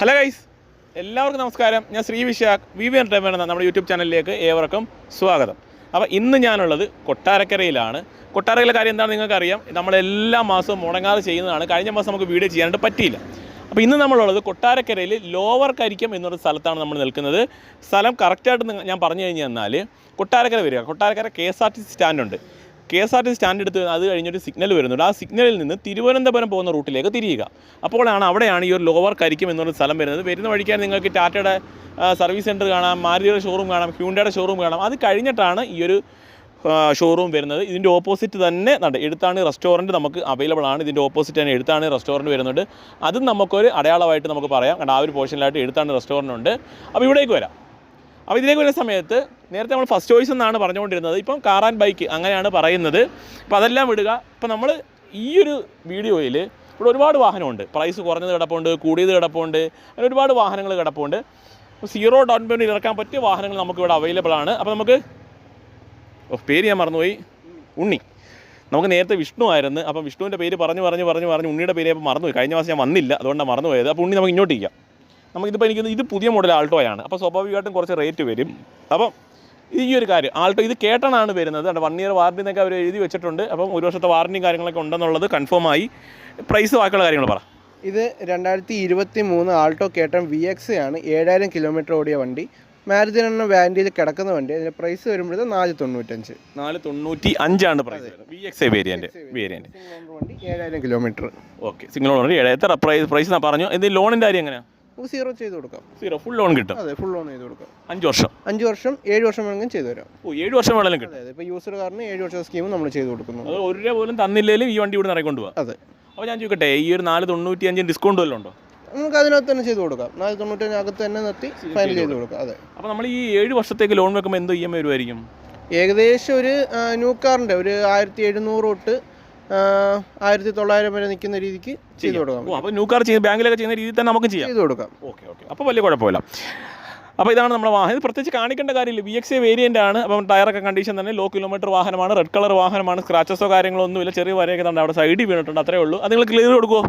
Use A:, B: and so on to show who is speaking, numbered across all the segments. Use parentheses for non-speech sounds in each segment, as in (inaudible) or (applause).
A: Hello guys എല്ലാവർക്കും നമസ്കാരം. ഞാൻ Shri Vishakh V V entertainment എന്ന നമ്മുടെ യൂട്യൂബ് ചാനലിലേക്ക് ഏവർക്കും സ്വാഗതം. അപ്പോൾ ഇന്ന് ഞാനുള്ളത് കൊട്ടാരക്കരയിലാണ്. കൊട്ടാരക്കരയിലെ കാര്യം എന്താണെന്ന് നിങ്ങൾക്കറിയാം. നമ്മൾ എല്ലാ മാസവും മുടങ്ങാതെ ചെയ്യുന്നതാണ്. കഴിഞ്ഞ മാസം നമുക്ക് വീഡിയോ ചെയ്യാനായിട്ട് പറ്റിയില്ല. അപ്പോൾ ഇന്ന് നമ്മളുള്ളത് കൊട്ടാരക്കരയിൽ ലോവർ കരിക്കം എന്നൊരു സ്ഥലത്താണ് നമ്മൾ നിൽക്കുന്നത്. സ്ഥലം കറക്റ്റായിട്ട് ഞാൻ പറഞ്ഞു കഴിഞ്ഞു തന്നാൽ കൊട്ടാരക്കര വരിക. Kottarakkara K S R T C സ്റ്റാൻഡുണ്ട്. K S R T stand എടുത്ത് അത് കഴിഞ്ഞൊരു സിഗ്നൽ വരുന്നുണ്ട്. ആ സിഗ്നലിൽ നിന്ന് തിരുവനന്തപുരം പോകുന്ന റൂട്ടിലേക്ക് തിരിയുക. അപ്പോഴാണ് അവിടെയാണ് ഈ ഒരു ലോവർ കരിക്കും എന്നൊരു സ്ഥലം വരുന്നത്. വരുന്ന വഴിക്കാൻ നിങ്ങൾക്ക് ടാറ്റയുടെ സർവീസ് സെന്റർ കാണാം മാരുതിയുടെ ഷോറൂം കാണാം ഹ്യൂണ്ടയുടെ ഷോറൂം കാണാം. അത് കഴിഞ്ഞിട്ടാണ് ഈ ഒരു ഷോറൂം വരുന്നത്. ഇതിന്റെ ഓപ്പോസിറ്റ് തന്നെ നട എഴുത്താണ് റെസ്റ്റോറന്റ് നമുക്ക് അവൈലബിൾ ആണ്. ഇതിന്റെ ഓപ്പോസിറ്റ് തന്നെ എഴുത്താണ് റെസ്റ്റോറന്റ് വരുന്നുണ്ട്. അതും നമുക്കൊരു അടയാളമായിട്ട് നമുക്ക് പറയാം. കാരണം ആ ഒരു പോർഷനിലായിട്ട് എഴുത്താണ് റെസ്റ്റോറന്റ് ഉണ്ട്. അപ്പോൾ ഇവിടേക്ക് വരാം. അപ്പോൾ ഇതിലേക്ക് വരുന്ന സമയത്ത് നേരത്തെ നമ്മൾ ഫസ്റ്റ് ചോയ്സ് എന്നാണ് പറഞ്ഞുകൊണ്ടിരുന്നത്. ഇപ്പം കാർ ആൻഡ് ബൈക്ക് അങ്ങനെയാണ് പറയുന്നത്. അപ്പോൾ അതെല്ലാം വിടുക. ഇപ്പോൾ നമ്മൾ ഈ ഒരു വീഡിയോയിൽ ഇവിടെ ഒരുപാട് വാഹനമുണ്ട്. പ്രൈസ് കുറഞ്ഞത് കിടപ്പുണ്ട് കൂടിയത് കിടപ്പുണ്ട് അങ്ങനെ ഒരുപാട് വാഹനങ്ങൾ കിടപ്പുണ്ട്. സീറോ ഡൗൺ പേയ്മെന്റ് ഇറക്കാൻ പറ്റിയ വാഹനങ്ങൾ നമുക്കിവിടെ അവൈലബിൾ ആണ്. അപ്പോൾ നമുക്ക് പേര് ഞാൻ മറന്നുപോയി. ഉണ്ണി. നമുക്ക് നേരത്തെ വിഷ്ണു ആയിരുന്നു. അപ്പം വിഷ്ണുവിന്റെ പേര് പറഞ്ഞു പറഞ്ഞു പറഞ്ഞു പറഞ്ഞു ഉണ്ണിയുടെ പേര് അപ്പോൾ മറന്നുപോയി. കഴിഞ്ഞ മാസം ഞാൻ വന്നില്ല. അതുകൊണ്ടാണ് മറന്നുപോയത്. അപ്പോൾ ഉണ്ണി നമുക്ക് ഇങ്ങോട്ട് ഇരിക്കാം. നമുക്കിതിപ്പോൾ എനിക്ക് ഇത് പുതിയ മോഡൽ ആൾട്ടോയാണ് അപ്പോൾ സ്വാഭാവികമായിട്ടും കുറച്ച് റേറ്റ് വരും. അപ്പം ഈ ഒരു കാര്യം ആൾട്ടോ ഇത് കേട്ടണാണ് വരുന്നത്. വൺ ഇയർ വാറണ്ടി എന്നൊക്കെ അവർ എഴുതി വെച്ചിട്ടുണ്ട്. അപ്പം ഒരു വർഷത്തെ വാറണ്ടിയും കാര്യങ്ങളൊക്കെ ഉണ്ടെന്നുള്ളത് കൺഫേം ആയി. പ്രൈസ് ബാക്കിയുള്ള കാര്യങ്ങൾ പറ.
B: ഇത് രണ്ടായിരത്തി ഇരുപത്തി മൂന്ന് ആൾട്ടോ കേട്ടൺ വി എക്സ് ആണ്. ഏഴായിരം കിലോമീറ്റർ ഓടിയ വണ്ടി. മാരുതി എണ്ണ വാൻഡിയിൽ കിടക്കുന്ന വണ്ടി. അതിന്റെ പ്രൈസ് വരുമ്പോഴത് നാല് തൊണ്ണൂറ്റഞ്ച്.
A: നാല് തൊണ്ണൂറ്റി അഞ്ചാണ് price V X
B: I owner വണ്ടി ഏഴായിരം കിലോമീറ്റർ
A: ഓക്കെ സിംഗിൾ ഓണർ ഏഴ് എത്ര? പ്രൈസ് പ്രൈസ് ഞാൻ പറഞ്ഞു? ഇത് ലോണിന്റെ കാര്യം എങ്ങനെയാണ്
B: നമുക്ക് സീറോ ചെയ്ത് കൊടുക്കാം.
A: സീറോ ഫുൾ ലോൺ കിട്ടും.
B: അതെ ഫുൾ ലോൺ ചെയ്ത് കൊടുക്കാം.
A: അഞ്ച് വർഷം.
B: അഞ്ച് വർഷം ഏഴ് വർഷം വേണമെങ്കിലും ചെയ്തു തരാം.
A: ഓ ഏഴ് വർഷം വേണമെങ്കിലും കിട്ടും.
B: അതെ ഇപ്പോൾ യൂസർ കാറിന് ഏഴ് വർഷം സ്കീം നമ്മൾ ചെയ്ത് കൊടുക്കുന്നു.
A: അത് ഒരു രൂപ പോലും തന്നില്ലേലും ഈ വണ്ടി ഇവിടെ നിറയിക്കൊണ്ട് പോകാം
B: അതെ.
A: അപ്പോൾ ഞാൻ ചോദിക്കട്ടെ ഈ ഒരു നാല് തൊണ്ണൂറ്റി അഞ്ചിന് ഡിസ്കൗണ്ട് വല്ലതും ഉണ്ടോ?
B: നമുക്ക് അതിനകത്ത് തന്നെ ചെയ്ത് കൊടുക്കാം. നാല് തൊണ്ണൂറ്റഞ്ചകത്ത് തന്നെ നിർത്തി ഫൈനൽ ചെയ്ത് കൊടുക്കാം. അതെ.
A: അപ്പോൾ നമ്മൾ ഈ ഏഴ് വർഷത്തേക്ക് ലോൺ വെക്കുമ്പോൾ എന്തോ ഇ എം ഐ വരുമായിരിക്കും?
B: ഏകദേശം ഒരു ന്യൂ കാറിന്റെ ഒരു ആയിരത്തി എഴുന്നൂറ് തൊട്ട് ആയിരത്തി തൊള്ളായിരം വരെ നിൽക്കുന്ന രീതിക്ക് ചെയ്തു കൊടുക്കാം.
A: ഓ അപ്പോൾ ന്യൂ കാർ ചെയ്യുന്ന ബാങ്കിലൊക്കെ ചെയ്യുന്ന രീതിയിൽ തന്നെ നമുക്ക് ചെയ്യാം.
B: ചെയ്തു കൊടുക്കാം.
A: Okay okay. അപ്പോൾ വലിയ കുഴപ്പമില്ല. അപ്പോൾ ഇതാണ് നമ്മുടെ വാഹനം. ഇത് പ്രത്യേകിച്ച് കാണിക്കേണ്ട കാര്യമില്ല. വി എക്സ് എ വേരിയന്റ് ആണ്. അപ്പം ടയറൊക്കെ കണ്ടീഷൻ തന്നെ. ലോ കിലോമീറ്റർ വാഹനമാണ്. റെഡ് കളർ വാഹനമാണ്. സ്ക്രാച്ചസോ കാര്യങ്ങളോ ഒന്നുമില്ല ചെറിയ വരയൊക്കെ തന്നെ അവിടെ സൈഡിൽ വീണിട്ടുണ്ട്. അത്രേ ഉള്ളൂ. അത് നിങ്ങൾ ക്ലിയർ കൊടുക്കുമോ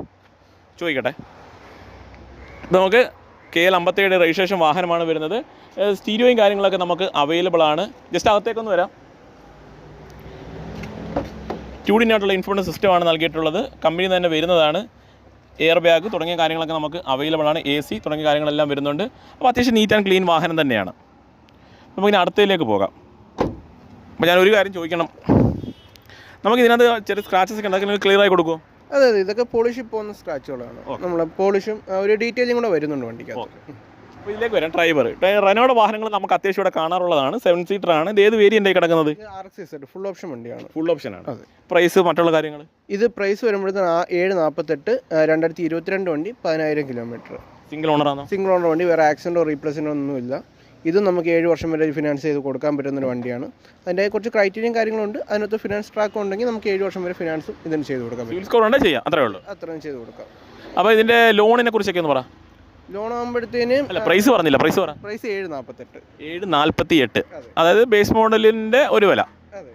A: ചോദിക്കട്ടെ. നമുക്ക് കെ എൽ അമ്പത്തേഴ് രജിസ്ട്രേഷൻ വാഹനമാണ് വരുന്നത്. സ്റ്റീരിയോയും കാര്യങ്ങളൊക്കെ നമുക്ക് അവൈലബിൾ ആണ്. ജസ്റ്റ് അകത്തേക്കൊന്ന് വരാം. ട്യൂഡിനായിട്ടുള്ള ഇൻഫോർമേഷൻ സിസ്റ്റമാണ് നൽകിയിട്ടുള്ളത്. കമ്പനി തന്നെ വരുന്നതാണ്. എയർ ബാഗ് തുടങ്ങിയ കാര്യങ്ങളൊക്കെ നമുക്ക് അവൈലബിൾ ആണ്. എ സി തുടങ്ങിയ കാര്യങ്ങളെല്ലാം വരുന്നുണ്ട്. അപ്പോൾ അത്യാവശ്യം നീറ്റ് ആൻഡ് ക്ലീൻ വാഹനം തന്നെയാണ്. അപ്പോൾ ഇനി അടുത്തതിലേക്ക് പോകാം. അപ്പോൾ ഞാൻ ഒരു കാര്യം ചോദിക്കണം. നമുക്ക് ഇതിനകത്ത് ചെറിയ സ്ക്രാച്ചസ് ഒക്കെ ഉണ്ടാക്കി ക്ലിയർ ആയി കൊടുക്കുമോ
B: അതെ അതെ. ഇതൊക്കെ പോളിഷിൽ പോകുന്ന സ്ക്രാച്ചുകളാണ് നമ്മളെ പോളിഷും ഒരു ഡീറ്റെയിലും കൂടെ വരുന്നുണ്ട് വണ്ടിക്കകത്ത്.
A: അപ്പോൾ ഇതിലേക്ക് വരാം ഡ്രൈവർ റെനോയുടെ വാഹനങ്ങൾ നമുക്ക് അത്യാവശ്യം ഇവിടെ കാണാറുള്ളതാണ്. സെവൻ സീറ്റർ ആണ്. ഇത് ഏത് വേരിയന്റായി കിടക്കുന്നത്?
B: ആർ എക്സ് ഫുൾ ഓപ്ഷൻ വണ്ടിയാണ്.
A: ഫുൾ ഓപ്ഷൻ ആണ്. പ്രൈസ് മറ്റുള്ള കാര്യങ്ങൾ
B: ഇത് പ്രൈസ് വരുമ്പോഴത്തേന് ഏഴ് നാൽപ്പത്തെട്ട് രണ്ടായിരത്തി ഇരുപത്തിരണ്ട് വണ്ടി പതിനായിരം കിലോമീറ്റർ
A: സിംഗിൾ ഓണറാണോ
B: സിംഗിൾ ഓണർ വണ്ടി വേറെ ആക്സിഡന്റോ റീപ്ലേസിനോ ഒന്നുമില്ല. ഇതും നമുക്ക് ഏഴ് വർഷം വരെ ഫിനാൻസ് ചെയ്ത് കൊടുക്കാൻ പറ്റുന്ന ഒരു വണ്ടിയാണ്. അതിന്റെ കുറച്ച് ക്രൈറ്റീരിയയും കാര്യങ്ങളുണ്ട്. അതിനകത്ത് ഫിനാൻസ് ട്രാക്ക് ഉണ്ടെങ്കിൽ നമുക്ക് ഏഴ് വർഷം വരെ ഫിനാൻസും ഇതിന് ചെയ്ത്
A: കൊടുക്കാം ചെയ്യാം. അത്രേ ഉള്ളൂ.
B: അത്രയും ചെയ്ത് കൊടുക്കാം.
A: അപ്പോൾ ഇതിന്റെ ലോണിനെ കുറിച്ചൊക്കെ ഒന്ന് പറ.
B: ലോൺ ആകുമ്പോഴത്തേന്
A: അല്ല പ്രൈസ് പറഞ്ഞില്ല പ്രൈസ് പറ.
B: പ്രൈസ് ഏഴ് നാൽപ്പത്തെട്ട്
A: ഏഴ് നാൽപ്പത്തി എട്ട്
B: അതെ.
A: അതായത് ബേസ് മോഡലിന്റെ ഒരു വില.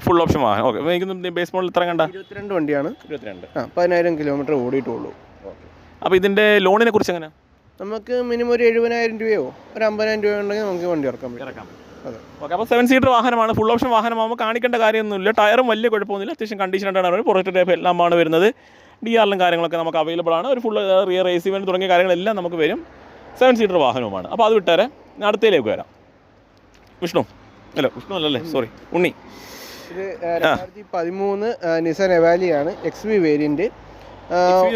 A: ഫുൾ ഓപ്ഷൻ വാഹനം ഓക്കെ എനിക്ക് ബേസ് മോഡൽ ഇത്ര കണ്ട.
B: ഇരുപത്തിരണ്ട് വണ്ടിയാണ്.
A: ഇരുപത്തിരണ്ട്.
B: ആ പതിനായിരം കിലോമീറ്റർ ഓടിയിട്ടുള്ളൂ.
A: അപ്പോൾ ഇതിന്റെ ലോണിനെ കുറിച്ച് എങ്ങനെ?
B: നമുക്ക് മിനിമം ഒരു എഴുപതിനായിരം രൂപയോ ഒരു അമ്പതിനായിരം രൂപ ഉണ്ടെങ്കിൽ നമുക്ക് വണ്ടി ഇറക്കാൻ പറ്റും.
A: ഇറക്കാം. ഓക്കെ അപ്പോൾ സെവൻ സീറ്റർ വാഹനമാണ്. ഫുൾ ഓപ്ഷൻ വാഹനമാകുമ്പോൾ കാണിക്കേണ്ട കാര്യമൊന്നുമില്ല. ടയറും വലിയ കുഴപ്പമൊന്നുമില്ല. അത്യാവശ്യം കണ്ടീഷൻ ആയിട്ടാണ് പുറത്തെ ടൈപ്പ് എല്ലാമാണ് വരുന്നത്. ഡി ആറിലും കാര്യങ്ങളൊക്കെ നമുക്ക് അവൈലബിൾ ആണ്. ഒരു ഫുൾ റിയർ എ സി വേണ്ടി തുടങ്ങിയ കാര്യങ്ങളെല്ലാം നമുക്ക് വരും. സെവൻ സീറ്റർ വാഹനവുമാണ്. അപ്പോൾ അത് വിട്ടേരെ അടുത്തയിലേക്ക് വരാം. വിഷ്ണു. അല്ല വിഷ്ണു അല്ലല്ലേ? സോറി ഉണ്ണി.
B: ഇത് രണ്ടായിരത്തി പതിമൂന്ന് നിസൻ എവാലിയാണ് എക്സ് വി വേരിയന്റ്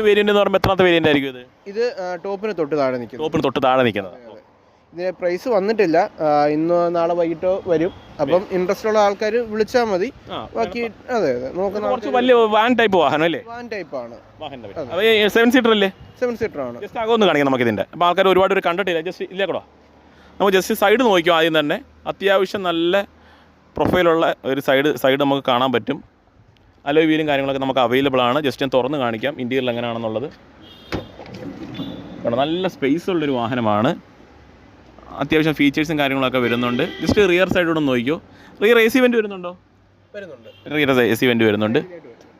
A: വേരിയന്റ് എന്ന് പറയുമ്പോൾ എത്രാമത്തെ വേരിയന്റ് ആയിരിക്കും ഇത്?
B: ഇത് ടോപ്പിന് തൊട്ട് താഴെ നിൽക്കുന്നത്.
A: ടോപ്പിന് തൊട്ട് താഴെ നിൽക്കുന്നത്.
B: ഇതിന് പ്രൈസ് വന്നിട്ടില്ല. ഇന്ന് നാളെ വൈകിട്ടോ വരും. അപ്പം ഇൻട്രസ്റ്റ് ഉള്ള ആൾക്കാർ വിളിച്ചാൽ മതി. ബാക്കി അതെ അതെ. നോക്കുന്ന
A: കുറച്ച് വലിയ വാൻ ടൈപ്പ് വാഹനം അല്ലേ?
B: വാൻ ടൈപ്പ് ആണ്.
A: സെവൻ സീറ്റർ അല്ലേ?
B: സെവൻ സീറ്റർ ആണ്.
A: ജസ്റ്റ് അകമൊന്ന് കാണിക്കാം നമുക്ക് ഇതിന്റെ അപ്പോൾ ആൾക്കാർ ഒരുപാട് ഒരു കണ്ടിട്ടില്ല. ജസ്റ്റ് ഇല്ലേ കൂടോ നമുക്ക് ജസ്റ്റ് സൈഡ് നോക്കിയോ ആദ്യം തന്നെ. അത്യാവശ്യം നല്ല പ്രൊഫൈലുള്ള ഒരു സൈഡ് സൈഡ് നമുക്ക് കാണാൻ പറ്റും. അലോ വീലും കാര്യങ്ങളൊക്കെ നമുക്ക് അവൈലബിൾ ആണ്. ജസ്റ്റ് ഞാൻ തുറന്ന് കാണിക്കാം. ഇന്ത്യയിൽ എങ്ങനെയാണെന്നുള്ളത്. നല്ല സ്പേസ് ഉള്ളൊരു വാഹനമാണ്. അത്യാവശ്യം ഫീച്ചേഴ്സും കാര്യങ്ങളൊക്കെ വരുന്നുണ്ട്. ജസ്റ്റ് റിയർ സൈഡോടെ ഒന്ന് നോക്കിയോ റിയർ എ സി വെന്റ് വരുന്നുണ്ടോ?
B: വരുന്നുണ്ട്.
A: റിയർ എ സി വെന്റ് വരുന്നുണ്ട്.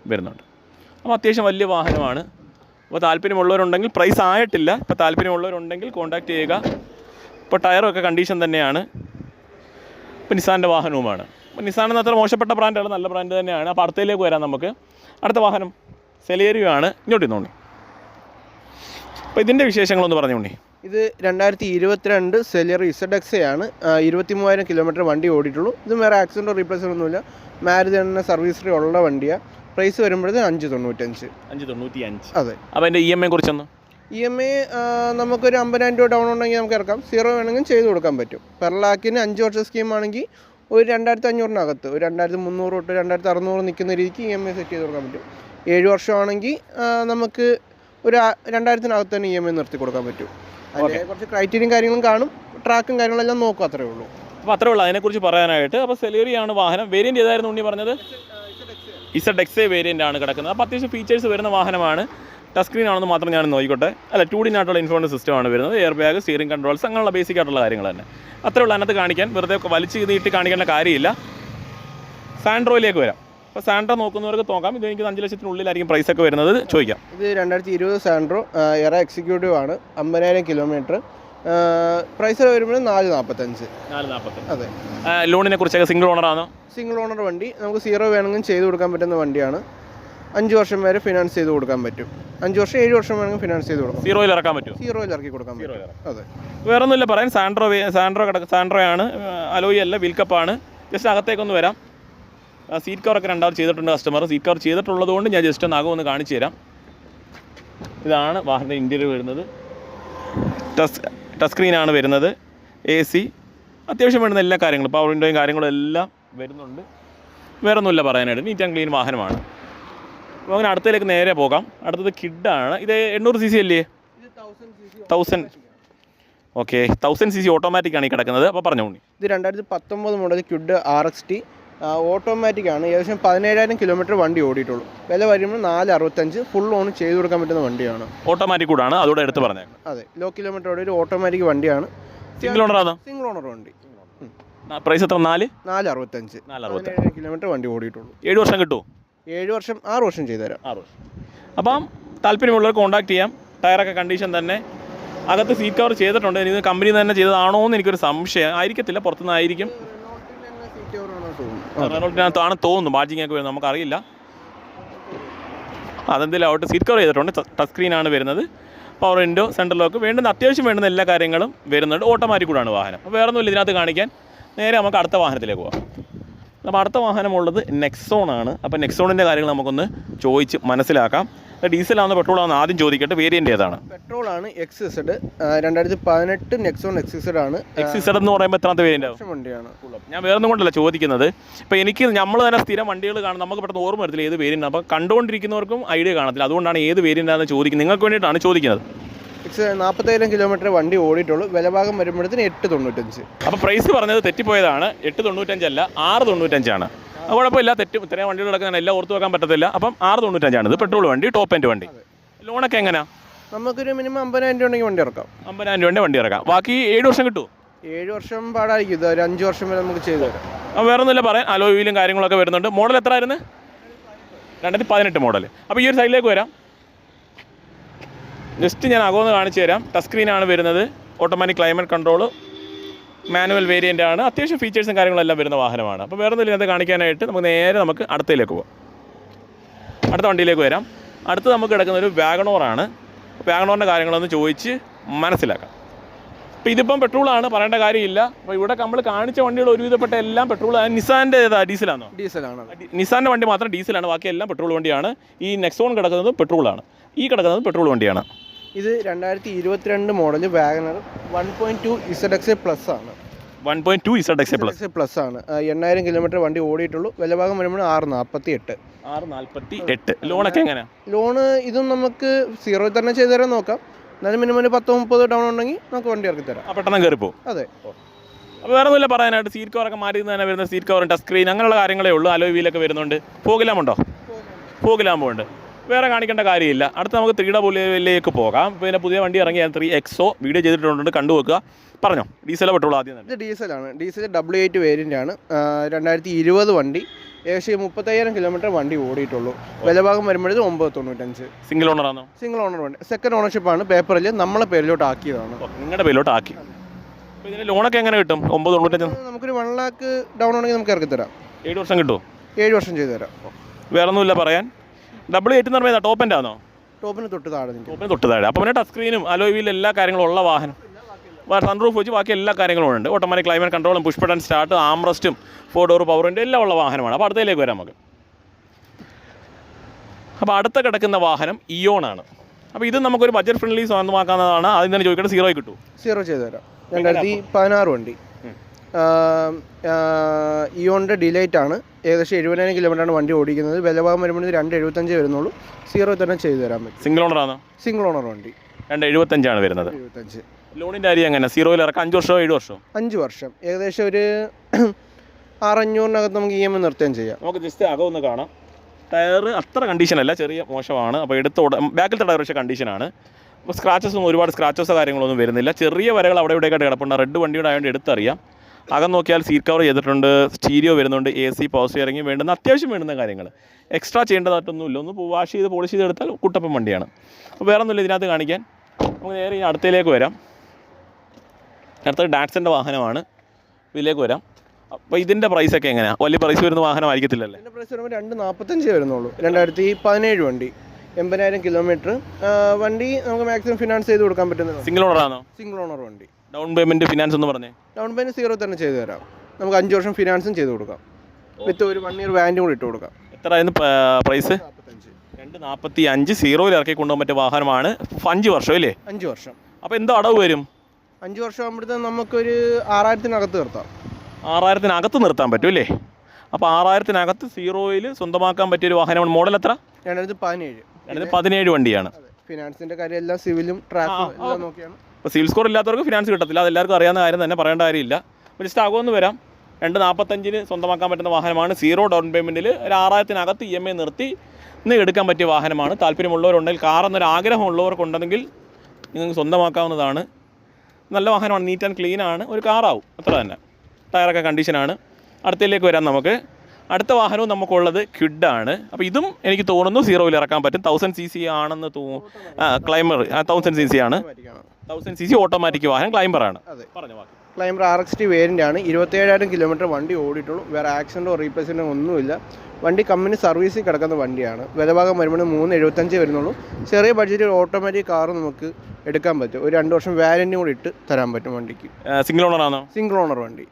A: വരുന്നുണ്ട്. അപ്പോൾ അത്യാവശ്യം വലിയ വാഹനമാണ്. അപ്പോൾ താല്പര്യമുള്ളവരുണ്ടെങ്കിൽ പ്രൈസ് ആയിട്ടില്ല. ഇപ്പോൾ താല്പര്യമുള്ളവരുണ്ടെങ്കിൽ കോൺടാക്ട് ചെയ്യുക. ഇപ്പോൾ ടയറൊക്കെ കണ്ടീഷൻ തന്നെയാണ്. ഇപ്പോൾ നിസാന്റെ വാഹനവുമാണ്. അപ്പോൾ നിസാൻ അത്ര മോശപ്പെട്ട ബ്രാൻഡാണ് നല്ല ബ്രാൻഡ് തന്നെയാണ്. അപ്പോൾ അടുത്തയിലേക്ക് വരാം നമുക്ക്. അടുത്ത വാഹനം സെലേരിയാണ് ഇങ്ങോട്ട് ഇന്നോണ്ടി അപ്പോൾ ഇതിന്റെ വിശേഷങ്ങളൊന്ന് പറഞ്ഞോണ്ടി
B: ഇത് രണ്ടായിരത്തി ഇരുപത്തിരണ്ട് സെലറി ഇസഡ് ആണ് ഇരുപത്തി മൂവായിരം കിലോമീറ്റർ വണ്ടി ഓടിയിട്ടുള്ളൂ. ഇത് വേറെ ആക്സിഡന്റോ റീപ്ലേസ്മെന്റ് ഒന്നുമില്ല. മാരുതി തന്നെ സർവീസ് ഫ്രീ ഉള്ള വണ്ടിയാണ് പ്രൈസ് വരുമ്പോഴത്തേന് അഞ്ച് തൊണ്ണൂറ്റഞ്ച്.
A: അഞ്ച് തൊണ്ണൂറ്റി അഞ്ച്
B: അതെ.
A: അപ്പോൾ എന്റെ ഇ എം ഐ കുറിച്ചൊന്ന്.
B: ഇ എം ഐ നമുക്കൊരു അമ്പതിനായിരം രൂപ ഡൗൺ ഉണ്ടെങ്കിൽ നമുക്ക് ഇറക്കാം. സീറോ വേണമെങ്കിൽ ചെയ്ത് കൊടുക്കാൻ പറ്റും. പെർ ലാക്കിന് അഞ്ച് സ്കീം സ്കീമാണെങ്കിൽ ഒരു രണ്ടായിരത്തി അഞ്ഞൂറിനകത്ത് ഒരു രണ്ടായിരത്തി മുന്നൂറ് തൊട്ട് രണ്ടായിരത്തി അറുന്നൂറ് നിൽക്കുന്ന രീതിക്ക് ഇ എം ഐ സെറ്റ് ചെയ്ത് കൊടുക്കാൻ പറ്റും. ഏഴ് വർഷമാണെങ്കിൽ നമുക്ക് ഒരു രണ്ടായിരത്തിനകത്ത് തന്നെ ഇ എം ഐ നിർത്തി കൊടുക്കാൻ പറ്റും. അതിന്റെ കുറച്ച് ക്രൈറ്റീരിയയും കാര്യങ്ങളും കാണും. ട്രാക്കും കാര്യങ്ങളെല്ലാം നോക്കും അത്രേ ഉള്ളൂ.
A: അപ്പോൾ അത്രേ ഉള്ളൂ അതിനെക്കുറിച്ച് പറയാനായിട്ട്. അപ്പോൾ സെലേറിയാണ് വാഹനം. വേരിയന്റ് ഏതായിരുന്നു ഉണ്ണി പറഞ്ഞത്? ഇസഡ് എക്സ് വേരിയന്റ് ആണ് കിടക്കുന്നത്. അപ്പോൾ അത്യാവശ്യം ഫീച്ചേഴ്സ് വരുന്ന വാഹനമാണ്. ടച്ച് സ്ക്രീൻ ആണെന്ന് മാത്രം ഞാൻ നോക്കിക്കോട്ടെ. അല്ല ടു ഡിനായിട്ടുള്ള ഇൻഫോർമേഷൻ സിസ്റ്റമാണ് വരുന്നത്. എയർ ബാഗ് സ്റ്റിയറിംഗ് കൺട്രോൾസ് അങ്ങനെയുള്ള ബേസിക് ആയിട്ടുള്ള കാര്യങ്ങൾ തന്നെ. അത്രേ ഉള്ളൂ അതിനകത്ത് കാണിക്കാൻ. വെറുതെ വലിച്ചു നീട്ടി കാണിക്കേണ്ട കാര്യമില്ല. സാൻഡ്രോയിലേക്ക് വരാം. അപ്പോൾ സാൻഡ്രോ നോക്കുന്നവർക്ക് നോക്കാം. ഇത് എനിക്ക് അഞ്ച് ലക്ഷത്തിനുള്ളിലായിരിക്കും പ്രൈസ് ഒക്കെ വരുന്നത്. ചോദിക്കാം.
B: ഇത് രണ്ടായിരത്തി ഇരുപത് സാൻഡ്രോ എറ എക്സിക്യൂട്ടീവ് ആണ്. അമ്പതിനായിരം കിലോമീറ്റർ പ്രൈസ് വരുമ്പോൾ നാല് നാൽപ്പത്തഞ്ച്
A: നാല് നാൽപ്പത്തഞ്ച്
B: അതെ.
A: ലോണിനെ കുറിച്ചൊക്കെ സിംഗിൾ ഓണറാണോ
B: സിംഗിൾ ഓണർ വണ്ടി. നമുക്ക് സീറോ വേണമെങ്കിലും ചെയ്ത് കൊടുക്കാൻ പറ്റുന്ന വണ്ടിയാണ്. അഞ്ച് വർഷം വരെ ഫിനാൻസ് ചെയ്ത് കൊടുക്കാൻ പറ്റും. അഞ്ച് വർഷം ഏഴ് വർഷം വേണമെങ്കിൽ ഫിനാൻസ് ചെയ്ത് കൊടുക്കാം.
A: സീറോയിൽ ഇറക്കാൻ പറ്റും
B: സീറോയിൽ ഇറക്കി കൊടുക്കാൻ പറ്റും. അതെ.
A: വേറെ ഒന്നുമില്ല പറയാൻ സാൻഡ്രോ സാൻഡ്രോ കിടക്ക സാൻഡ്രോ ആണ്. അലോയി അല്ല വിൽക്കപ്പാണ് ജസ്റ്റ് അകത്തേക്കൊന്ന് വരാം. സീറ്റ് കവറൊക്കെ രണ്ടാമത് ചെയ്തിട്ടുണ്ട് കസ്റ്റമർ സീറ്റ് കവർ ചെയ്തിട്ടുള്ളത് കൊണ്ട് ഞാൻ ജസ്റ്റ് ഒന്ന് അകം ഒന്ന് കാണിച്ചു തരാം. ഇതാണ് വാഹനത്തിന്റെ ഇന്റീരിയർ വരുന്നത്. ടച്ച് ടച്ച് സ്ക്രീനാണ് വരുന്നത്. എ സി അത്യാവശ്യം വേണ്ടുന്ന എല്ലാ കാര്യങ്ങളും പവർ വിൻഡോയും കാര്യങ്ങളും എല്ലാം വരുന്നുണ്ട്. വേറെ ഒന്നുമില്ല പറയാനായിട്ട് നീറ്റ് ആൻഡ് ക്ലീൻ വാഹനമാണ്. അപ്പോൾ അങ്ങനെ അടുത്തതിലേക്ക് നേരെ പോകാം. അടുത്തത് കിഡാണ് ഇത് എണ്ണൂറ് സി സി അല്ലേ thousand okay thousand C C automatic ആണ് ഈ കിടക്കുന്നത്. അപ്പോൾ പറഞ്ഞു
B: ഇത് രണ്ടായിരത്തി പത്തൊമ്പത് model Kwid R X T automatic ആണ്. ഏകദേശം പതിനേഴായിരം കിലോമീറ്റർ വണ്ടി ഓടിയിട്ടുള്ളൂ. വില വരുമ്പോൾ നാല് അറുപത്തഞ്ച് ഫുൾ ഓൺ ചെയ്ത് കൊടുക്കാൻ പറ്റുന്ന വണ്ടിയാണ്.
A: ഓട്ടോമാറ്റിക് കൂടാണ്. അതോടെ എടുത്ത് പറഞ്ഞത്
B: അതെ. ലോ കിലോമീറ്റർ ഓടി ഒരു ഓട്ടോമാറ്റിക് വണ്ടിയാണ്.
A: സിംഗിൾ ഓണർ
B: സിംഗിൾ ഓണർ വണ്ടി.
A: പ്രൈസ് എത്ര? നാല്?
B: നാല് അറുപത്തഞ്ച് കിലോമീറ്റർ വണ്ടി ഓടിയിട്ടുള്ളൂ.
A: ഏഴ് വർഷം കിട്ടുമോ
B: ഏഴ് വർഷം ആറ് വർഷം ചെയ്തു തരാം
A: ആറ് വർഷം. അപ്പം താല്പര്യമുള്ളവർ കോൺടാക്ട് ചെയ്യാം. ടയറൊക്കെ കണ്ടീഷൻ തന്നെ. അകത്ത് സീറ്റ് കവർ ചെയ്തിട്ടുണ്ട്. ഇത് കമ്പനി തന്നെ ചെയ്തതാണോ എന്ന് എനിക്കൊരു സംശയം. ആയിരിക്കത്തില്ല. പുറത്തുനിന്നായിരിക്കും. റെനോൾട്ടിനകത്താണ് തോന്നുന്നു. ഒക്കെ വരുന്നത്. നമുക്കറിയില്ല. അതെന്തെങ്കിലും ഔട്ട് സീറ്റ് കവർ ചെയ്തിട്ടുണ്ട്. ടച്ച് സ്ക്രീനാണ് വരുന്നത്. പവർ വിൻഡോ സെൻട്രൽ ലോക്ക് വേണ്ടുന്ന അത്യാവശ്യം വേണ്ടുന്ന എല്ലാ കാര്യങ്ങളും വരുന്നുണ്ട്. ഓട്ടോമാറ്റിക് വാഹനം. അപ്പോൾ വേറെ ഒന്നുമില്ല ഇതിനകത്ത് കാണിക്കാൻ. നേരെ നമുക്ക് അടുത്ത വാഹനത്തിലേക്ക് പോകാം അപ്പോൾ അടുത്ത വാഹനമുള്ളത് നെക്സോൺ ആണ്. അപ്പോൾ നെക്സോണിന്റെ കാര്യങ്ങൾ നമുക്കൊന്ന് ചോദിച്ച് മനസ്സിലാക്കാം. ഡീസലാണോ പെട്രോൾ ആണോ ആദ്യം ചോദിക്കട്ടെ വേരിയന്റ് ഏതാണ്?
B: പെട്രോൾ ആണ് എക്സ് ഇസഡ് രണ്ടായിരത്തി പതിനെട്ട് നെക്സോൺ എക്സ് ഇസഡ് ആണ്
A: എക്സിസഡ് എന്ന് പറയുമ്പോൾ എത്രാമത്തെ
B: വേരിയന്റ് വണ്ടിയാണ്.
A: ഞാൻ വേറെ ഒന്നും കൊണ്ടല്ല ചോദിക്കുന്നത്. ഇപ്പോൾ എനിക്ക് നമ്മൾ തന്നെ സ്ഥിരം വണ്ടികൾ കാണും നമുക്ക് പെട്ടെന്ന് ഓർമ്മ വരത്തില്ല ഏത് വേരിയന്റ് അപ്പോൾ കണ്ടുകൊണ്ടിരിക്കുന്നവർക്കും ഐഡിയ കാണത്തില്ല. അതുകൊണ്ടാണ് ഏത് വേരിയന്റ് ആണെന്ന് ചോദിക്കുന്നത്. നിങ്ങൾക്ക് വേണ്ടിയിട്ടാണ് ചോദിക്കുന്നത്.
B: എക്സ് നാൽപ്പത്തേഴായിരം കിലോമീറ്റർ വണ്ടി ഓടിയിട്ടുള്ളൂ. വിലഭാഗം വരുമ്പോഴത്തേന് എട്ട് തൊണ്ണൂറ്റഞ്ച്.
A: അപ്പോൾ പ്രൈസ് പറഞ്ഞത് തെറ്റിപ്പോയതാണ്. എട്ട് തൊണ്ണൂറ്റഞ്ചല്ല ആറ് തൊണ്ണൂറ്റഞ്ചാണ്. കുഴപ്പമില്ല തെറ്റും ഇത്രയും വണ്ടികൾ നടക്കുന്ന എല്ലാം ഓർത്ത് വെക്കാൻ പറ്റത്തില്ല. അപ്പം ആറ് തൊണ്ണൂറ്റഞ്ചാണ്. ഇത് പെട്രോൾ വണ്ടി ടോപ്പ് എന്റെ വണ്ടി. ലോണൊക്കെ എങ്ങനെയാ
B: നമുക്കൊരു മിനിമം അമ്പതിനായിരം രൂപ ഉണ്ടെങ്കിൽ വണ്ടി ഇറക്കാം.
A: അമ്പതിനായിരം രൂപ വണ്ടി ഇറക്കാം. ബാക്കി ഏഴ് വർഷം കിട്ടുമോ
B: ഏഴ് വർഷം പാടായിരിക്കും. ഇത് ഒരു അഞ്ച് വർഷം വരെ നമുക്ക് ചെയ്തു തരാം.
A: അപ്പോൾ വേറെ ഒന്നുമില്ല പറയാൻ അലോയിലും കാര്യങ്ങളൊക്കെ വരുന്നുണ്ട്. മോഡൽ എത്ര ആയിരുന്നു രണ്ടായിരത്തി പതിനെട്ട് മോഡൽ അപ്പോൾ ഈ ഒരു സൈഡിലേക്ക് വരാം. ജസ്റ്റ് ഞാൻ അകോന്ന് കാണിച്ചു തരാം. ടച്ച് സ്ക്രീനാണ് വരുന്നത്. Automatic climate control manual variant ആണ്. അത്യാവശ്യം ഫീച്ചേഴ്സും കാര്യങ്ങളെല്ലാം വരുന്ന വാഹനമാണ്. അപ്പോൾ വേറെ ഇതിനകത്ത് കാണിക്കാനായിട്ട് നമുക്ക് നേരെ നമുക്ക് അടുത്തയിലേക്ക് പോകാം അടുത്ത വണ്ടിയിലേക്ക് വരാം. അടുത്ത് നമുക്ക് കിടക്കുന്ന ഒരു വാഗണോറാണ് വാഗണോറിന്റെ കാര്യങ്ങളൊന്ന് ചോദിച്ച് മനസ്സിലാക്കാം. അപ്പോൾ ഇതിപ്പം പെട്രോളാണ് പറയേണ്ട കാര്യമില്ല. അപ്പോൾ ഇവിടെ നമ്മൾ കാണിച്ച വണ്ടികൾ ഒരുവിധപ്പെട്ട എല്ലാം പെട്രോൾ നിസാന്റെ ഏതാ ഡീസലാണോ
B: ഡീസലാണ്
A: നിസാന്റെ വണ്ടി മാത്രം ഡീസലാണ്. ബാക്കി എല്ലാം പെട്രോൾ വണ്ടിയാണ്. ഈ നെക്സോൺ കിടക്കുന്നത് പെട്രോളാണ് ഈ കിടക്കുന്നത് പെട്രോൾ വണ്ടിയാണ്.
B: ഇത് രണ്ടായിരത്തി ഇരുപത്തിരണ്ട് model wagon R one point two Z X plus ആണ്.
A: One point two Z X plus
B: plus ആണ്. എണ്ണായിരം കിലോമീറ്റർ വണ്ടി ഓടിയിട്ടുള്ളൂ. വിലഭാഗം വരുമ്പോൾ ആറ് നാൽപ്പത്തി എട്ട്
A: ആറ് നാൽപ്പത്തി എട്ട് ലോണൊക്കെ എങ്ങനെ
B: ലോണ് ഇതും നമുക്ക് സീറോ തന്നെ ചെയ്തു തരാൻ നോക്കാം. എന്നാലും മിനിമം ഒരു പത്തോ മുപ്പതോ ഡൗൺ ഉണ്ടെങ്കിൽ നമുക്ക് വണ്ടി ഇറക്കി തരാം.
A: പെട്ടെന്ന് പെട്ടെന്ന് പോകും
B: അതെ.
A: അപ്പോൾ വേറെ ഒന്നുമില്ല പറയാനായിട്ട് സീറ്റ് കവറൊക്കെ മാറ്റി തന്നെ വരുന്ന സീറ്റ് കവറും ടച്ച് സ്ക്രീൻ അങ്ങനെയുള്ള കാര്യങ്ങളേ ഉള്ളൂ. അലോയ് വീലൊക്കെ വരുന്നുണ്ട്. പോകില്ലാമുണ്ടോ ഫോഗിലാമ്പുണ്ട് വേറെ കാണിക്കേണ്ട കാര്യമില്ല. അടുത്ത് നമുക്ക് ത്രീ ഡബിളിലേക്ക് പോകാം. പിന്നെ പുതിയ വണ്ടി ഇറങ്ങിയ ത്രീ എക്സോ വീഡിയോ ചെയ്തിട്ടുണ്ട് കണ്ടു വെക്കുക പറഞ്ഞോ ഡീസലോ പെട്രോൾ ആദ്യം തന്നെ.
B: ഇത് ഡീസലാണ്. ഡീസൽ ഡബ്ല്യു എയ്റ്റ് വേരിയന്റ് ആണ്. രണ്ടായിരത്തി ഇരുപത് വണ്ടി ഏകദേശം മുപ്പത്തയ്യായിരം കിലോമീറ്റർ വണ്ടി ഓടിയിട്ടുള്ളൂ. വിലഭാഗം വരുമ്പോഴത് ഒമ്പത് തൊണ്ണൂറ്റഞ്ച്.
A: സിംഗിൾ ഓണറാണോ
B: സിംഗിൾ ഓണർ വണ്ടി. സെക്കൻഡ് ഓണർഷിപ്പ് ആണ്. പേപ്പറിൽ നമ്മളെ പേരിലോട്ട് ആക്കിയതാണ്.
A: നിങ്ങളുടെ പേരിലോട്ട് ആക്കി. ഇതിന് ലോണൊക്കെ എങ്ങനെ കിട്ടും? ഒമ്പത് തൊണ്ണൂറ്റഞ്ച്?
B: നമുക്കൊരു വൺ ലാക്ക് ഡൗൺ ആണെങ്കിൽ നമുക്ക് ഇറക്കി തരാം
A: ഏഴ് വർഷം കിട്ടുമോ
B: ഏഴ് വർഷം ചെയ്തു തരാം
A: വേറെ ഒന്നുമില്ല പറയാൻ? ഡബിൾ എയ്റ്റ് എന്ന് പറയുന്നത് ടോപ്പ് എന്റെ ആണോ
B: ടോപ്പിന് തൊട്ട് താഴെ നിൽക്കും.
A: ടോപ്പിന് തൊട്ട് താഴെ. അപ്പോൾ പിന്നെ ടച്ച് സ്ക്രീനും അലോയ് വീൽ എല്ലാ കാര്യങ്ങളും ഉള്ള വാഹനം. സൺറൂഫ് വെച്ച് ബാക്കി എല്ലാ കാര്യങ്ങളും ഉണ്ട്. ഓട്ടോമാറ്റിക് ക്ലൈമറ്റ് കൺട്രോളും പുഷ് ബട്ടൺ സ്റ്റാർട്ട് ആംറസ്റ്റും ഫോർ ഡോർ പവറിന്റെ എല്ലാം ഉള്ള വാഹനമാണ്. അപ്പോൾ അടുത്തതിലേക്ക് വരാം നമുക്ക്. അപ്പോൾ അടുത്ത കിടക്കുന്ന വാഹനം ഇയോൺ ആണ്. അപ്പോൾ ഇത് നമുക്കൊരു ബജറ്റ് ഫ്രണ്ട്ലി സ്വന്തമാക്കാവുന്നതാണ് ആദ്യം തന്നെ ചോദിക്കേണ്ടത് സീറോ കിട്ടും.
B: സീറോ ചെയ്തു തരാം രണ്ടായിരത്തി പതിനാറ് വണ്ടി. ഇയോണിന്റെ ഡിലൈറ്റ് ആണ് ഏകദേശം എഴുപതിനായിരം കിലോമീറ്ററാണ് വണ്ടി ഓടിക്കുന്നത്. വിലഭാഗം വരുമ്പോൾ രണ്ട് എഴുപത്തഞ്ച് വരുന്നുള്ളൂ. സീറോ തന്നെ ചെയ്തു തരാൻ പറ്റും.
A: സിംഗിൾ ഓണറാണോ
B: സിംഗിൾ ഓണർ വണ്ടി.
A: രണ്ട് എഴുപത്തഞ്ചാണ് വരുന്നത്.
B: എഴുപത്തഞ്ച്.
A: ലോണിന്റെ കാര്യം എങ്ങനെ? സീറോയിൽ ഇറക്കാം അഞ്ച് വർഷമോ ഏഴ് വർഷമോ?
B: അഞ്ച് വർഷം. ഏകദേശം ഒരു (clears throat) ആറഞ്ഞൂറിനകത്ത് നമുക്ക് ഇ എം ഐ നിർത്തുകയും ചെയ്യാം.
A: നമുക്ക് ജസ്റ്റ് അകം ഒന്ന് കാണാം. ടയർ അത്ര കണ്ടീഷനല്ല ചെറിയ മോശമാണ്. അപ്പോൾ എടുത്ത് ബാക്കിലത്തെ ടയർ പക്ഷേ കണ്ടീഷനാണ് അപ്പോൾ സ്ക്രാച്ചസും ഒരുപാട് സ്ക്രാച്ചസോ കാര്യങ്ങളൊന്നും വരുന്നില്ല. ചെറിയ വരകൾ അവിടെ ഇവിടെയൊക്കെ കിടപ്പുണ്ട്. റെഡ് വണ്ടിയുടെ ആയതുകൊണ്ട് എടുത്തറിയാം. അകം നോക്കിയാൽ സീറ്റ് കവർ ചെയ്തിട്ടുണ്ട് സ്റ്റീരിയോ വരുന്നുണ്ട് എ സി പവർ സ്റ്റിയറിംഗ് വേണ്ടുന്ന അത്യാവശ്യം വേണ്ടുന്ന കാര്യങ്ങൾ. എക്സ്ട്രാ ചെയ്യേണ്ടതായിട്ടൊന്നുമില്ല ഒന്ന് വാഷ് ചെയ്ത് പോളിഷ് ചെയ്ത് എടുത്താൽ കുട്ടപ്പൻ വണ്ടിയാണ്. അപ്പോൾ വേറെ ഒന്നുമില്ല ഇതിനകത്ത് കാണിക്കാൻ. നമുക്ക് നേരെ ഇനി അടുത്തയിലേക്ക് വരാം. അടുത്തത് ഡാറ്റ്സിന്റെ വാഹനമാണ്. ഇതിലേക്ക് വരാം. അപ്പോൾ ഇതിന്റെ പ്രൈസൊക്കെ എങ്ങനെയാണ് വലിയ പ്രൈസ് വരുന്ന വാഹനമായിരിക്കത്തില്ലല്ലേ?
B: ഇതിന്റെ പ്രൈസ് വരുമ്പോൾ രണ്ട് നാൽപ്പത്തഞ്ച് വരുന്നുള്ളൂ. രണ്ടായിരത്തി പതിനേഴ് വണ്ടി. എൺപതിനായിരം കിലോമീറ്റർ വണ്ടി നമുക്ക് മാക്സിമം ഫിനാൻസ് ചെയ്ത് കൊടുക്കാൻ പറ്റുന്നത്
A: സിംഗിൾ ഓണറാണോ
B: സിംഗിൾ ഓണർ വണ്ടി.
A: ഡൗൺ പേയ്മെന്റ് ഫിനാൻസ് എന്ന് പറഞ്ഞേ?
B: ഡൗൺ പേയ്മെന്റ് സീറോ തന്നെ ചെയ്തു തരാം. നമുക്ക് അഞ്ച് വർഷം ഫിനാൻസും ചെയ്തു കൊടുക്കാം. വിത്ത് ഒരു വൺ ഇയർ വാൻഡും കൂടി ഇട്ട് കൊടുക്കാം.
A: എത്രയായിരുന്നു പ്രൈസ്? രണ്ട് നാൽപ്പത്തി അഞ്ച് സീറോയിൽ ഇറക്കി കൊണ്ടുപോകാൻ പറ്റിയ വാഹനമാണ് അഞ്ച് വർഷം അല്ലേ?
B: അഞ്ച് വർഷം.
A: അപ്പോൾ എന്തോ അടവ് വരും?
B: അഞ്ച് വർഷം ആകുമ്പോഴത്തേക്കും നമുക്കൊരു ആറായിരത്തിനകത്ത് നിർത്താം.
A: ആറായിരത്തിനകത്ത് നിർത്താൻ പറ്റും അല്ലേ? അപ്പോൾ ആറായിരത്തിനകത്ത് സീറോയിൽ സ്വന്തമാക്കാൻ പറ്റിയ ഒരു വാഹനമാണ്. മോഡൽ എത്ര?
B: രണ്ടായിരത്തി പതിനേഴ്.
A: രണ്ടായിരത്തി പതിനേഴ് വണ്ടിയാണ്.
B: ഫിനാൻസിന്റെ ഫിനാൻസിന്റെ കാര്യം എല്ലാം സിവിലും ട്രാക്കും എല്ലാം നോക്കിയാണ്.
A: അപ്പോൾ സിവിൽ സ്കോർ ഇല്ലാത്തവർക്ക് ഫിനാൻസ് കിട്ടത്തില്ല. അതെല്ലാവർക്കും അറിയാവുന്ന കാര്യം തന്നെ പറയേണ്ട കാര്യമില്ല. അപ്പോൾ ജസ്റ്റ് ആകുമെന്ന് വരാം. രണ്ട് നാൽപ്പത്തഞ്ചിന് സ്വന്തമാക്കാൻ പറ്റുന്ന വാഹനമാണ്. സീറോ ഡൗൺ പേയ്മെന്റിൽ ഒരു ആറായിരത്തിനകത്ത് ഇ എം ഐ നിർത്തി ഇന്ന് എടുക്കാൻ പറ്റിയ വാഹനമാണ്. താല്പര്യമുള്ളവരുണ്ടെങ്കിൽ കാർ എന്നൊരു ആഗ്രഹമുള്ളവർക്കുണ്ടെങ്കിൽ നിങ്ങൾക്ക് സ്വന്തമാക്കാവുന്നതാണ്. നല്ല വാഹനമാണ് നീറ്റ് ആൻഡ് ക്ലീൻ ആണ്. ഒരു കാറാവും അത്ര തന്നെ. ടയറൊക്കെ കണ്ടീഷനാണ് അടുത്തതിലേക്ക് വരാം നമുക്ക്. അടുത്ത വാഹനവും നമുക്കുള്ളത് ക്വിഡാണ് അപ്പോൾ ഇതും എനിക്ക് തോന്നുന്നു സീറോയിൽ ഇറക്കാൻ പറ്റും. തൗസൻഡ് സി സി ആണെന്ന് തോന്നുന്നു ക്ലൈമർ തൗസൻഡ് സി സി ആണ്. തൗസൻഡ് സി സി ഓട്ടോമാറ്റിക് വാഹനം ക്ലൈംബറാണ്
B: അതെ.
A: പറഞ്ഞു വാക്ക്
B: Climber R X T variant ആണ്. ഇരുപത്തേഴായിരം കിലോമീറ്റർ വണ്ടി ഓടിയിട്ടുള്ളൂ. വേറെ ആക്സിഡന്റോ റീപ്ലേസ്മെന്റോ ഒന്നുമില്ല. വണ്ടി കമ്പനി സർവീസിൽ കിടക്കുന്ന വണ്ടിയാണ്. വിലഭാഗം വരുമ്പോൾ മൂന്ന് എഴുപത്തഞ്ച് വരുന്നുള്ളൂ. ചെറിയ ബഡ്ജറ്റിൽ ഓട്ടോമാറ്റിക് കാർ നമുക്ക് എടുക്കാൻ പറ്റും. ഒരു രണ്ട് വർഷം വാരന്റി കൂടി ഇട്ട് തരാൻ പറ്റും വണ്ടിക്ക്.
A: സിംഗിൾ ഓണർ ആണോ?
B: സിംഗിൾ ഓണർ വണ്ടി.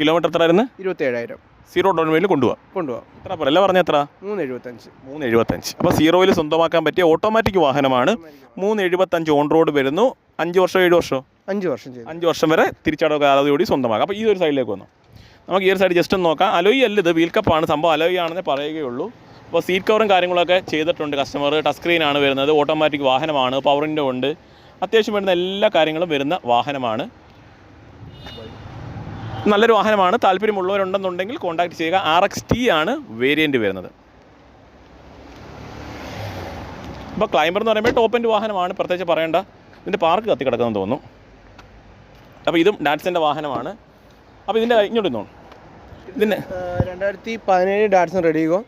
A: കിലോമീറ്റർ എത്ര
B: ഇരുപത്തേഴായിരം
A: സീറോ ഡൗൺ പേയ്മെന്റ് കൊണ്ടുപോകാം
B: കൊണ്ടുപോകാം
A: എത്ര പറയല്ല പറഞ്ഞ എത്ര?
B: മൂന്ന് എഴുപത്തഞ്ച്
A: മൂന്ന് എഴുപത്തഞ്ച് അപ്പോൾ സീറോയിൽ സ്വന്തമാക്കാൻ പറ്റിയ ഓട്ടോമാറ്റിക് വാഹനമാണ്. മൂന്ന് എഴുപത്തഞ്ച് ഓൺ റോഡ് വരുന്നു. അഞ്ച് വർഷം ഏഴ് വർഷം?
B: അഞ്ച് വർഷം ചെയ്തു.
A: അഞ്ച് വർഷം വരെ തിരിച്ചടവ് കാലാവധിയോടി സ്വന്തമാക്കാം. അപ്പോൾ ഈ ഒരു സൈഡിലേക്ക് വന്നു. നമുക്ക് ഈ ഒരു സൈഡ് ജസ്റ്റ് ഒന്ന് നോക്കാം. അലോയി അല്ല ഇത്. വീൽ കപ്പാണ് സംഭവം അലോയി ആണെന്ന് പറയുകയുള്ളൂ. അപ്പോൾ സീറ്റ് കവറും കാര്യങ്ങളൊക്കെ ചെയ്തിട്ടുണ്ട് കസ്റ്റമർ ടച്ച് സ്ക്രീൻ ആണ് വരുന്നത്. ഓട്ടോമാറ്റിക് വാഹനമാണ്. പവറിന്റെ ഉണ്ട്. അത്യാവശ്യം വരുന്ന എല്ലാ കാര്യങ്ങളും വരുന്ന വാഹനമാണ്. നല്ലൊരു വാഹനമാണ്. താല്പര്യമുള്ളവരുണ്ടെന്നുണ്ടെങ്കിൽ കോൺടാക്ട് ചെയ്യുക. ആർ എക്സ് ടി ആണ് വേരിയന്റ് വരുന്നത്. ഇപ്പോൾ ക്ലൈംബർ എന്ന് പറയുമ്പോൾ ടോപ്പ് എൻഡ് വാഹനമാണ്. പ്രത്യേകിച്ച് പറയേണ്ട. ഇതിന്റെ പാർക്ക് കത്തി കിടക്കുമെന്ന് തോന്നുന്നു. അപ്പോൾ ഇതും ഡാറ്റ്സിന്റെ വാഹനമാണ്. അപ്പോൾ ഇതിന്റെ ഇങ്ങോട്ട് തോന്നും ഇതിന്റെ
B: രണ്ടായിരത്തി പതിനേഴ് ഡാറ്റ്സൺ റെഡിഗോ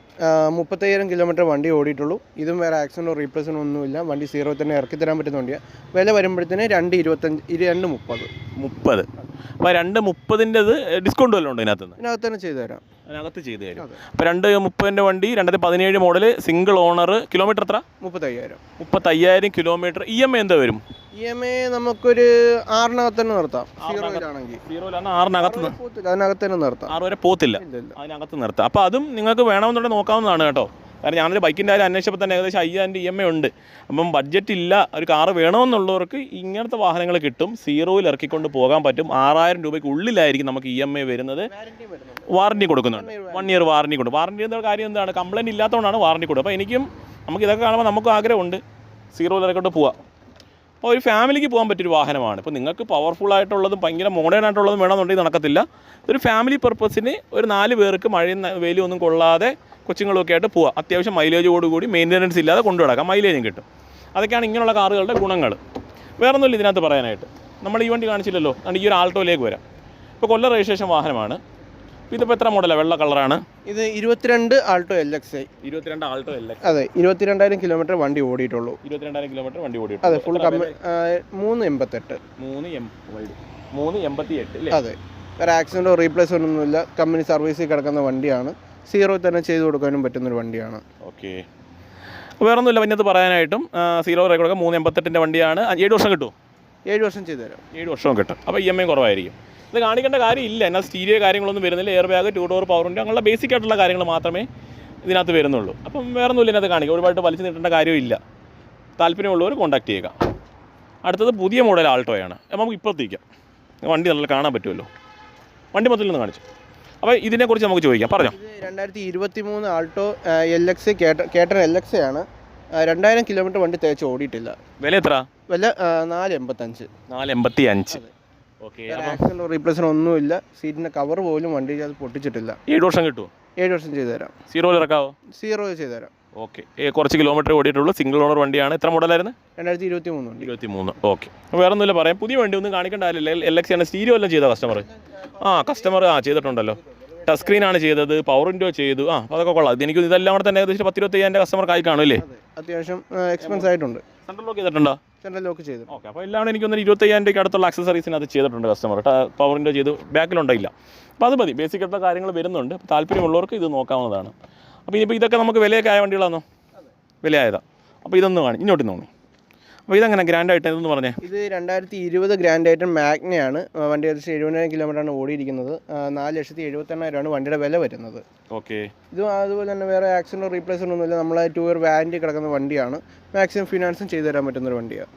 B: മുപ്പത്തയ്യായിരം കിലോമീറ്റർ വണ്ടി ഓടിയിട്ടുള്ളൂ. ഇതും വേറെ ആക്സിഡന്റോ റീപ്ലേസോ ഒന്നുമില്ല വണ്ടി സീറോ തന്നെ ഇറക്കി തരാൻ പറ്റുന്ന വണ്ടിയാണ് വില വരുമ്പോഴത്തേന് രണ്ട് ഇരുപത്തഞ്ച് ഇരു രണ്ട് മുപ്പത്.
A: മുപ്പത്. അപ്പോൾ രണ്ട് മുപ്പതിന്റെത് ഡിസ്കൗണ്ട് വല്ലതും ഉണ്ടോ ഇതിനകത്ത്
B: ഇതിനകത്ത് തന്നെ ചെയ്തു തരാം.
A: അതിനകത്ത് ചെയ്ത് തരും. അപ്പോൾ രണ്ട് മുപ്പതിന്റെ വണ്ടി രണ്ടായിരത്തി പതിനേഴ് മോഡൽ സിംഗിൾ ഓണർ കിലോമീറ്റർ എത്ര?
B: മുപ്പത്തയ്യായിരം.
A: മുപ്പത്തയ്യായിരം കിലോമീറ്റർ ഇ എം ഐ എന്താ വരും?
B: ഇ എം ഐ നമുക്കൊരു ആറിനകത്ത് തന്നെ നിർത്താം സീറോയിലാണെങ്കിൽ
A: സീറോയിലാണ് ആറിനകത്ത്
B: അതിനകത്ത് തന്നെ നിർത്താം.
A: ആറ് വരെ പോത്തില്ല. അതിനകത്ത് നിർത്താം. അപ്പോൾ അതും നിങ്ങൾക്ക് വേണമെന്നുണ്ടെങ്കിൽ നോക്കാവുന്നതാണ് കേട്ടോ. കാരണം ഞാനൊരു ബൈക്കിന്റെ കാര്യം അന്വേഷിച്ചപ്പോൾ തന്നെ ഏകദേശം അയ്യായിരം ഇ എം ഐ ഉണ്ട്. അപ്പം ബഡ്ജറ്റ് ഇല്ല ഒരു കാറ് വേണമെന്നുള്ളവർക്ക് ഇങ്ങനത്തെ വാഹനങ്ങൾ കിട്ടും. സീറോയിൽ ഇറക്കിക്കൊണ്ട് പോകാൻ പറ്റും. ആറായിരം രൂപയ്ക്ക് ഉള്ളിലായിരിക്കും നമുക്ക് ഇ എം ഐ വരുന്നത്. വാറണ്ടി കൊടുക്കുന്നുണ്ട്. വൺ ഇയർ വാറണ്ടി കൊടുക്കും. വാറണ്ടി എന്നുള്ള കാര്യം എന്താണ്? കംപ്ലൈന്റ് ഇല്ലാത്തതുകൊണ്ടാണ് വാറണ്ടി കൊടുക്കുക അപ്പോൾ എനിക്കും നമുക്ക് ഇതൊക്കെ കാണുമ്പോൾ നമുക്കും ആഗ്രഹമുണ്ട്. സീറോയിൽ ഇറക്കിക്കൊണ്ട് പോവാം. അപ്പോൾ ഒരു ഫാമിലിക്ക് പോകാൻ പറ്റിയൊരു വാഹനമാണ്. ഇപ്പോൾ നിങ്ങൾക്ക് പവർഫുൾ ആയിട്ടുള്ളതും ഭയങ്കര മോഡേൺ ആയിട്ടുള്ളതും വേണമെന്നുണ്ടെങ്കിൽ നടക്കത്തില്ല. ഒരു ഫാമിലി പർപ്പസിന് ഒരു നാല് പേർക്ക് മഴയും വെയിലും ഒന്നും കൊള്ളാതെ കൊച്ചുങ്ങളൊക്കെ ആയിട്ട് പോവാം. അത്യാവശ്യം മൈലേജോടുകൂടി മെയിന്റനൻസ് ഇല്ലാതെ കൊണ്ടു കിടക്കാം മൈലേജും കിട്ടും. അതൊക്കെയാണ് ഇങ്ങനെയുള്ള കാറുകളുടെ ഗുണങ്ങൾ. വേറെ ഒന്നുമില്ല ഇതിനകത്ത് പറയാനായിട്ട്. നമ്മൾ ഈ വണ്ടി കാണിച്ചില്ലല്ലോ. അതുകൊണ്ട് ഈ ഒരു ആൾട്ടോയിലേക്ക് വരാം. ഇപ്പോൾ കൊല്ല രജിസ്ട്രേഷൻ വാഹനമാണ്. ഇതിപ്പോൾ എത്ര മോഡലാണ് വെള്ള കളറാണ്.
B: ഇത് ഇരുപത്തിരണ്ട് ആൾട്ടോ എൽ എക്സ് ഐ
A: ഇരുപത്തിരണ്ട് ആൾട്ടോ എൽ എക്സ്
B: അതെ ഇരുപത്തിരണ്ടായിരം കിലോമീറ്റർ വണ്ടി ഓടിയിട്ടുള്ളൂ.
A: ഇരുപത്തിരണ്ടായിരം കിലോമീറ്റർ വണ്ടി
B: ഓടിയിട്ടുള്ളൂ.
A: അതെ
B: ഫുൾ മൂന്ന് എൺപത്തെട്ട്.
A: മൂന്ന് എം മൂന്ന് എൺപത്തി എട്ട്
B: അതെ. വേറെ ആക്സിഡന്റോ റീപ്ലേസ്മെന്റ് ഒന്നുമില്ല. കമ്പനി സർവീസിൽ കിടക്കുന്ന വണ്ടിയാണ്. സീറോ തന്നെ ചെയ്ത് കൊടുക്കാനും പറ്റുന്നൊരു വണ്ടിയാണ്.
A: ഓക്കെ. വേറെ ഒന്നുമില്ല അത് പറയാനായിട്ടും സീറോ റേക്കോടൊക്കെ മൂന്ന് എൺപത്തെട്ടിന്റെ വണ്ടിയാണ്. ഏഴ് വർഷം കിട്ടും
B: ഏഴ് വർഷം ചെയ്തു തരാം.
A: ഏഴ് വർഷവും കിട്ടും. അപ്പോൾ ഇ എം ഐ കുറവായിരിക്കും. ഇത് കാണിക്കേണ്ട കാര്യമില്ല. എന്നാൽ സ്റ്റീരിയോ കാര്യങ്ങളൊന്നും വരുന്നില്ല. Air bag two door power ഉണ്ട്. അങ്ങനെയുള്ള ബേസിക് ആയിട്ടുള്ള കാര്യങ്ങൾ മാത്രമേ ഇതിനകത്ത് വരുന്നുള്ളൂ. അപ്പം വേറെ ഒന്നുമില്ല ഇതിനകത്ത് കാണിക്കുക ഒരുപാട് വലിച്ചു നീട്ടേണ്ട കാര്യമില്ല. താല്പര്യമുള്ളവർ കോൺടാക്ട് ചെയ്യുക. അടുത്തത് പുതിയ മോഡൽ ആൾട്ടോയാണ് അപ്പോൾ നമുക്ക് ഇപ്പോഴത്തേക്കാം വണ്ടി നല്ല കാണാൻ പറ്റുമല്ലോ. വണ്ടി മൊത്തത്തിൽ നിന്ന് കാണിച്ചു. അപ്പോൾ ഇതിനെക്കുറിച്ച് നമുക്ക് ചോദിക്കാം. പറഞ്ഞോ.
B: രണ്ടായിരത്തി ഇരുപത്തി മൂന്ന് ആൾട്ടോ എൽ എക്സ് കേട്ടൻ എൽ എക്സ് ആണ്. രണ്ടായിരം കിലോമീറ്റർ വണ്ടി തേച്ച് ഓടിയിട്ടില്ല.
A: വില എത്ര?
B: വില നാല് എൺപത്തഞ്ച്
A: നാല് എൺപത്തി അഞ്ച്
B: ആക്സിഡന്റോ റീപ്ലേസ്മെന്റ് ഒന്നുമില്ല. സീറ്റിന്റെ കവർ പോലും വണ്ടി അത് പൊട്ടിച്ചിട്ടില്ല.
A: ഏഴ് വർഷം കിട്ടുമോ
B: ഏഴ് വർഷം ചെയ്തു തരാം.
A: സീറോയിൽ ഇറക്കാവോ?
B: സീറോ ചെയ്തു തരാം.
A: ഓക്കെ. കുറച്ച് കിലോമീറ്റർ ഓടിയിട്ടുള്ളൂ സിംഗിൾ ഓണർ വണ്ടിയാണ്. എത്ര മോഡലായിരുന്നു
B: രണ്ടായിരത്തി ഇരുപത്തി മൂന്ന്
A: ഇരുപത്തി മൂന്ന് ഓക്കെ. വേറെ ഒന്നുമില്ല പറയാം. പുതിയ വണ്ടി ഒന്നും കാണിക്കേണ്ട കാര്യമില്ല. എൽ എക്സ് ആണ്. സ്റ്റീരിയോ എല്ലാം ചെയ്ത കസ്റ്റമർ ആ കസ്റ്റമർ ആ ചെയ്തിട്ടുണ്ടല്ലോ. ടച്ച് സ്ക്രീനാണ് ചെയ്തത് പവർ വിൻഡോ ചെയ്തു. ആ അതൊക്കെ കൊള്ളാം. എനിക്ക് ഇതെല്ലാം കൂടെ തന്നെ ഏകദേശം പത്തിരുപത്തി അയ്യായിരം കസ്റ്റമർ ആയി കാണില്ലേ
B: അതെ അത്യാവശ്യം എക്സ്പെൻസ് ആയിട്ടുണ്ട്.
A: സെൻട്രൽ ലോക്ക് ചെയ്തിട്ടുണ്ടോ?
B: സെൻട്രൽ ലോക്ക് ചെയ്തു
A: ഓക്കെ അപ്പോൾ എല്ലാം എനിക്ക് ഒന്ന് ഇരുപത്തി അയ്യായിരം രൂപയ്ക്ക് അടുത്തുള്ള ആക്സസറീസിന് അത് ചെയ്തിട്ടുണ്ട് കസ്റ്റമർ പവർ വിൻഡോ ചെയ്തു ബാക്കിലുണ്ടായില്ല അപ്പോൾ അത് മതി. ബേസിക് ആയിട്ടുള്ള കാര്യങ്ങൾ വരുന്നുണ്ട്. താല്പര്യമുള്ളവർക്ക് ഇത് നോക്കാവുന്നതാണ്. അപ്പോൾ ഇനിയിപ്പോൾ ഇതൊക്കെ നമുക്ക് വിലയൊക്കെ ആയ വണ്ടികളാണോ വിലയായതാ. അപ്പോൾ ഇതൊന്ന് വേണം ഇങ്ങോട്ട് നോണി അപ്പോൾ ഇതങ്ങനെ ഗ്രാൻഡ് ആയിട്ട് എന്ന് പറഞ്ഞേ?
B: ഇത് രണ്ടായിരത്തി ഇരുപത് ഗ്രാൻഡ് ആയിട്ട് മാഗ്നയാണ് വണ്ടി ഏകദേശം എഴുപതിനായിരം കിലോമീറ്ററാണ് ഓടിയിരിക്കുന്നത്. നാല് ലക്ഷത്തി എഴുപത്തെണ്ണായിരമാണ് വണ്ടിയുടെ വില വരുന്നത്.
A: ഓക്കെ.
B: ഇത് അതുപോലെ തന്നെ വേറെ ആക്സിഡന്റ് റീപ്ലേസ്മെന്റ് ഒന്നുമില്ല. നമ്മളെ ടു ഇയർ വാറന്റി കിടക്കുന്ന വണ്ടിയാണ്. മാക്സിമം ഫിനാൻസും ചെയ്തു തരാൻ പറ്റുന്ന ഒരു വണ്ടിയാണ്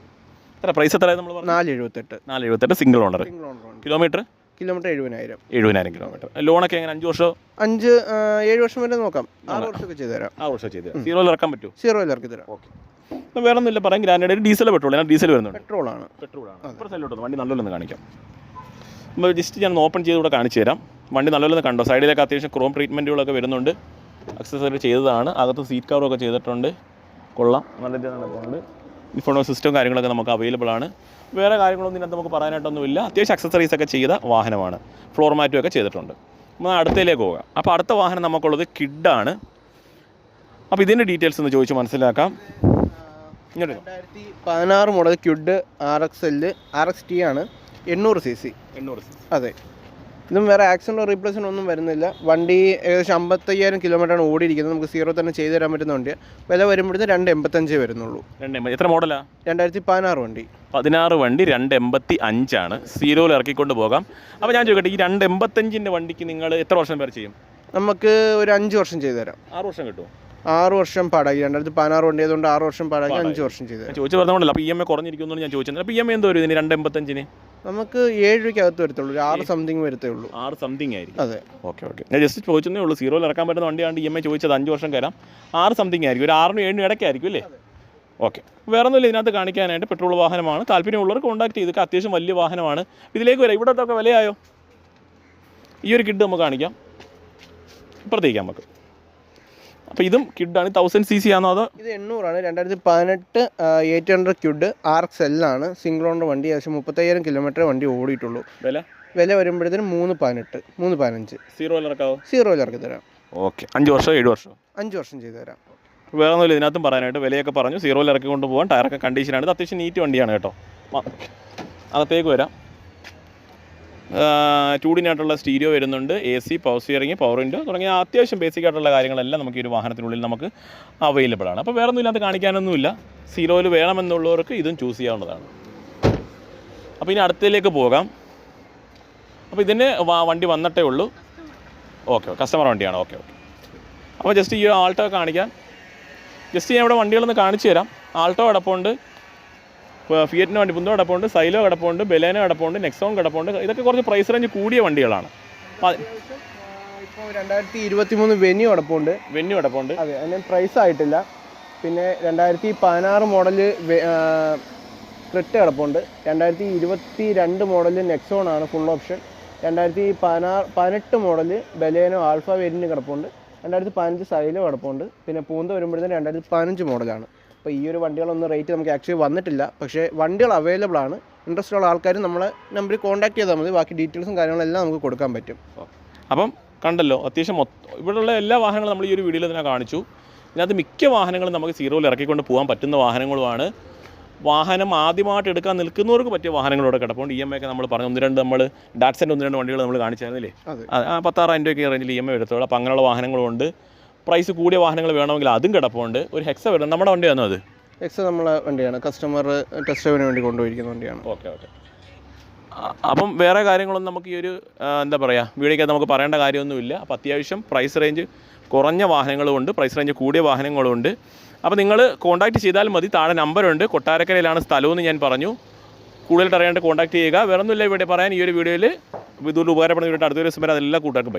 A: എത്ര പ്രൈസ് എത്ര നമ്മൾ
B: നാല് എഴുപത്തെട്ട്.
A: നാല് എഴുപത്തെട്ട് single owner
B: single owner
A: kilometre
B: kilometre എഴുപതിനായിരം.
A: എഴുപതിനായിരം കിലോമീറ്റർ ലോണൊക്കെ എങ്ങനെ? അഞ്ച് വർഷം?
B: അഞ്ച് ഏഴ് വർഷം വരെ നോക്കാം. ആറ് വർഷമൊക്കെ ചെയ്തു തരാം.
A: ആറ് വർഷം ചെയ്ത് സീറോയിൽ ഇറക്കാൻ പറ്റുമോ?
B: സീറോയിൽ ഇറക്കി തരാം.
A: ഓക്കെ. വേറെ ഒന്നുമില്ല പറയാം ഗ്രാൻഡ് ഡീസൽ പെട്രോൾ. ഞാൻ ഡീസൽ വരുന്നുണ്ട്.
B: പെട്രോളാണ്.
A: പെട്രോളാണ്. ആണ് സൈഡിലോട്ട് വണ്ടി നല്ലൊന്ന് കാണിക്കാം. നമ്മൾ ജസ്റ്റ് ഞാൻ ഓപ്പൺ ചെയ്ത് കൂടെ കാണിച്ചു തരാം. വണ്ടി നല്ലൊന്ന് കണ്ടോ? സൈഡിലൊക്കെ അത്യാവശ്യം ക്രോം ട്രീറ്റ്മെന്റുകളൊക്കെ വരുന്നുണ്ട്. അക്സസറി ചെയ്തതാണ്. അകത്ത് സീറ്റ് കവറൊക്കെ ചെയ്തിട്ടുണ്ട്. കൊള്ളാം. നല്ല രീതിയിൽ നടക്കുന്നുണ്ട് സിസ്റ്റം കാര്യങ്ങളൊക്കെ നമുക്ക് അവൈലബിൾ ആണ്. വേറെ കാര്യങ്ങളൊന്നും ഇതിനകത്ത് നമുക്ക് പറയാനായിട്ടൊന്നുമില്ല. അത്യാവശ്യം അക്സസറീസ് ഒക്കെ ചെയ്ത വാഹനമാണ്. ഫ്ലോർ മാറ്റും ഒക്കെ ചെയ്തിട്ടുണ്ട്. നമ്മൾ അടുത്തതിലേക്ക് പോകാം. അപ്പോൾ അടുത്ത വാഹനം നമുക്കുള്ളത് കിഡാണ്. അപ്പോൾ ഇതിന്റെ ഡീറ്റെയിൽസ് ഒന്ന് ചോദിച്ച് മനസ്സിലാക്കാം.
B: രണ്ടായിരത്തി പതിനാറ് model Kwid R X L R X T ആണ്. എണ്ണൂറ് സി സി
A: എണ്ണൂറ് സി
B: അതെ. ഇതും വേറെ ആക്സിഡന്റോ റീപ്ലേസ്മെന്റ് ഒന്നും വരുന്നില്ല. വണ്ടി ഏകദേശം അമ്പത്തയ്യായിരം കിലോമീറ്ററാണ് ഓടിയിരിക്കുന്നത്. നമുക്ക് സീറോ തന്നെ ചെയ്തു തരാൻ പറ്റുന്ന വണ്ടിയാണ് വില വരുമ്പോഴത്തേക്ക് രണ്ട് എൺപത്തഞ്ചേ വരുന്നുള്ളൂ.
A: രണ്ട് എത്ര മോഡലാ
B: രണ്ടായിരത്തി പതിനാറ് വണ്ടി.
A: പതിനാറ് വണ്ടി രണ്ട് എൺപത്തി അഞ്ചാണ് സീറോയിൽ ഇറക്കിക്കൊണ്ട് പോകാം. അപ്പോൾ ഞാൻ ചോദിക്കട്ടെ ഈ രണ്ട് എൺപത്തഞ്ചിന്റെ വണ്ടിക്ക് നിങ്ങൾ എത്ര വർഷം പേർ ചെയ്യും?
B: നമുക്ക് ഒരു അഞ്ച് വർഷം ചെയ്തു തരാം.
A: ആറ് വർഷം കിട്ടും
B: ആറ് വർഷം പാടാക്കി രണ്ടായിരത്തി പതിനാറ് വണ്ടി ആയതുകൊണ്ട് ആറ് വർഷം പാടാക്കി അഞ്ച് വർഷം ചെയ്തത്
A: ചോദിച്ചു പറഞ്ഞോണ്ടല്ലോ അപ്പോൾ ഇ എം ഐ കുറഞ്ഞിരിക്കുന്നു ഞാൻ ചോദിച്ചത്. അപ്പോൾ ഇ എം ഐ എന്തോ ഇതിന് രണ്ട് എൺപത്തഞ്ചിന്?
B: നമുക്ക് ഏഴ് രൂപയ്ക്കകത്ത് വരത്തുള്ളൂ ഒരു ആറ് സംതിങ് വരത്തേ ഉള്ളൂ.
A: ആറ് സംതിങ് ആയിരിക്കും.
B: അതെ.
A: Okay okay. ഞാൻ ജസ്റ്റ് ചോദിച്ചതേ ഉള്ളൂ സീറോയിൽ ഇറക്കാൻ പറ്റുന്ന വണ്ടിയാണ് ഇ എം ഐ ചോദിച്ചത് അഞ്ച് വർഷം കയറാം. ആറ് സംതിങ് ആയിരിക്കും ഒരു ആറിനും ഏഴിനും ഇടയ്ക്കായിരിക്കും അല്ലേ? ഓക്കെ. വേറെ ഒന്നുമില്ല ഇതിനകത്ത് കാണിക്കാനായിട്ട് പെട്രോൾ വാഹനമാണ്. താല്പര്യമുള്ളവർ കോൺടാക്ട് ചെയ്തൊക്കെ അത്യാവശ്യം വലിയ വാഹനമാണ്. ഇതിലേക്ക് വരാം. ഇവിടത്തൊക്കെ വിലയായോ? ഈ ഒരു കിഡ് നമുക്ക് കാണിക്കാം. ഇപ്പുറത്തേക്കാം നമുക്ക്. അപ്പോൾ ഇതും കിഡാണ് തൗസൻഡ് സി സി ആണോ അതോ?
B: ഇത് എണ്ണൂറാണ്. രണ്ടായിരത്തി പതിനെട്ട് eight hundred Kwid R X എല്ലാണ് single owner വണ്ടി ഏകദേശം മുപ്പത്തയ്യായിരം കിലോമീറ്റർ വണ്ടി ഓടിയിട്ടുള്ളൂ.
A: വില?
B: വില വരുമ്പോഴത്തേന് മൂന്ന് പതിനെട്ട് മൂന്ന് പതിനഞ്ച്.
A: സീറോയിൽ ഇറക്കാവോ
B: സീറോയിൽ ഇറക്കി തരാം.
A: ഓക്കെ അഞ്ച് വർഷം ഏഴ് വർഷം?
B: അഞ്ച് വർഷം ചെയ്തു തരാം.
A: വേറെ ഒന്നുമില്ല ഇതിനകത്തും പറയാനായിട്ട് വിലയൊക്കെ പറഞ്ഞു. സീറോയിൽ ഇറക്കി കൊണ്ട് പോകാൻ ടയറൊക്കെ കണ്ടീഷനാണ് ഇത് അത്യാവശ്യം നീറ്റ് വണ്ടിയാണ് കേട്ടോ. അകത്തേക്ക് വരാം. ടൂഡിനായിട്ടുള്ള സ്റ്റീരിയോ വരുന്നുണ്ട് A C power steering power window തുടങ്ങിയ അത്യാവശ്യം ബേസിക് ആയിട്ടുള്ള കാര്യങ്ങളെല്ലാം നമുക്ക് ഈ ഒരു വാഹനത്തിനുള്ളിൽ നമുക്ക് അവൈലബിൾ ആണ്. അപ്പോൾ വേറെ ഒന്നും ഇല്ലാത്ത കാണിക്കാനൊന്നുമില്ല. സീറോയിൽ വേണമെന്നുള്ളവർക്ക് ഇതും ചൂസ് ചെയ്യാവുന്നതാണ്. അപ്പോൾ ഇനി അടുത്തതിലേക്ക് പോകാം. അപ്പോൾ ഇതിന് വണ്ടി വന്നിട്ടേ ഉള്ളൂ. ഓക്കെ കസ്റ്റമർ വണ്ടിയാണ്. ഓക്കെ ഓക്കെ അപ്പോൾ ജസ്റ്റ് ഈ ആൾട്ടോ കാണിക്കാം. ജസ്റ്റ് ഞാൻ ഇവിടെ വണ്ടികളൊന്ന് കാണിച്ചു തരാം. ആൾട്ടോ കിടപ്പുണ്ട് ഫ- ഫിയറ്റിന് വണ്ടി പുന്തോ കിടപ്പുണ്ട് സൈലോ കിടപ്പുണ്ട് ബെലേനോ കിടപ്പുണ്ട് നെക്സോൺ കിടപ്പുണ്ട്. ഇതൊക്കെ കുറച്ച് പ്രൈസ് റേഞ്ച് കൂടിയ വണ്ടികളാണ്.
B: ഇപ്പോൾ രണ്ടായിരത്തി ഇരുപത്തി മൂന്ന് വെന്യൂ അടപ്പുണ്ട്
A: വെന്യൂ കിടപ്പുണ്ട്.
B: അതെ അതിന് പ്രൈസ് ആയിട്ടില്ല. പിന്നെ രണ്ടായിരത്തി പതിനാറ് മോഡൽ ക്രിറ്റ കിടപ്പുണ്ട്. രണ്ടായിരത്തി ഇരുപത്തി രണ്ട് മോഡൽ നെക്സോൺ ആണ് ഫുൾ ഓപ്ഷൻ രണ്ടായിരത്തി പതിനാറ് പതിനെട്ട് മോഡൽ ബലേനോ ആൽഫ വേരിയന്റ് കിടപ്പുണ്ട്. രണ്ടായിരത്തി പതിനഞ്ച് സൈലോ കിടപ്പുണ്ട്. പിന്നെ പൂന്ത വരുമ്പോഴത്തേന് രണ്ടായിരത്തി പതിനഞ്ച് മോഡലാണ് അപ്പോൾ ഈ ഒരു വണ്ടികളൊന്നും റേറ്റ് നമുക്ക് ആക്ച്വലി വന്നിട്ടില്ല. പക്ഷേ വണ്ടികൾ അവൈലബിൾ ആണ്. ഇൻട്രസ്റ്റ് ഉള്ള ആൾക്കാർ നമ്മളെ നമ്പറിൽ കോൺടാക്ട് ചെയ്താൽ മതി. ബാക്കി ഡീറ്റെയിൽസും കാര്യങ്ങളെല്ലാം നമുക്ക് കൊടുക്കാൻ പറ്റും.
A: അപ്പം കണ്ടല്ലോ അത്യാവശ്യം മൊത്തം ഇവിടെയുള്ള എല്ലാ വാഹനങ്ങളും നമ്മൾ ഈ ഒരു വീഡിയോയിൽ തന്നെ കാണിച്ചു. ഇതിനകത്ത് മിക്ക വാഹനങ്ങളും നമുക്ക് സീറോയിൽ ഇറക്കിക്കൊണ്ട് പോകാൻ പറ്റുന്ന വാഹനങ്ങളുമാണ്. വാഹനം ആദ്യമായിട്ട് എടുക്കാൻ നിൽക്കുന്നവർക്ക് പറ്റിയ വാഹനങ്ങളോടെ കിടപ്പുണ്ട്. ഇ എം ഐ ഒക്കെ നമ്മൾ പറഞ്ഞു. ഒന്ന് രണ്ട് നമ്മൾ ഡാറ്റ്സന്റെ ഒന്ന് രണ്ട് വണ്ടികൾ നമ്മൾ കാണിച്ചായിരുന്നില്ലേ?
B: അതെ.
A: ആ, ആ പത്താറായിരം രൂപയ്ക്ക് റേഞ്ചിൽ ഇ എം ഐ എടുത്തോളൂ. അപ്പോൾ അങ്ങനെയുള്ള വാഹനങ്ങളുണ്ട്. പ്രൈസ് കൂടിയ വാഹനങ്ങൾ വേണമെങ്കിൽ അതും കിടപ്പുണ്ട് ഒരു ഹെക്സ വരുന്നത് നമ്മുടെ വണ്ടിയാണോ അത്
B: ഹെക്സ നമ്മളെ വണ്ടിയാണ് കസ്റ്റമർ ടെസ്റ്റ് ഡ്രൈവിന് വേണ്ടി കൊണ്ടുപോയിരിക്കുന്ന വണ്ടിയാണ്
A: ഓക്കെ ഓക്കെ അപ്പം വേറെ കാര്യങ്ങളൊന്നും നമുക്ക് ഈ ഒരു എന്താ പറയുക വീഡിയോയ്ക്ക് നമുക്ക് പറയേണ്ട കാര്യമൊന്നുമില്ല അപ്പോൾ അത്യാവശ്യം പ്രൈസ് റേഞ്ച് കുറഞ്ഞ വാഹനങ്ങളുമുണ്ട് പ്രൈസ് റേഞ്ച് കൂടിയ വാഹനങ്ങളുമുണ്ട് അപ്പോൾ നിങ്ങൾ കോൺടാക്റ്റ് ചെയ്താൽ മതി താഴെ നമ്പറുണ്ട് കൊട്ടാരക്കരയിലാണ് സ്ഥലമെന്ന് ഞാൻ പറഞ്ഞു കൂടുതലായിട്ട് അറിയാണ്ട് കോൺടാക്ട് ചെയ്യുക വേറൊന്നുമില്ല ഇവിടെ പറയാൻ ഈ ഒരു വീഡിയോയിൽ ഇതുകൊണ്ട് ഉപകാരപ്പെടുന്ന വീഡിയോ അടുത്ത ദിവസം വരെ അതെല്ലാം കൂട്ടുകാർക്കും.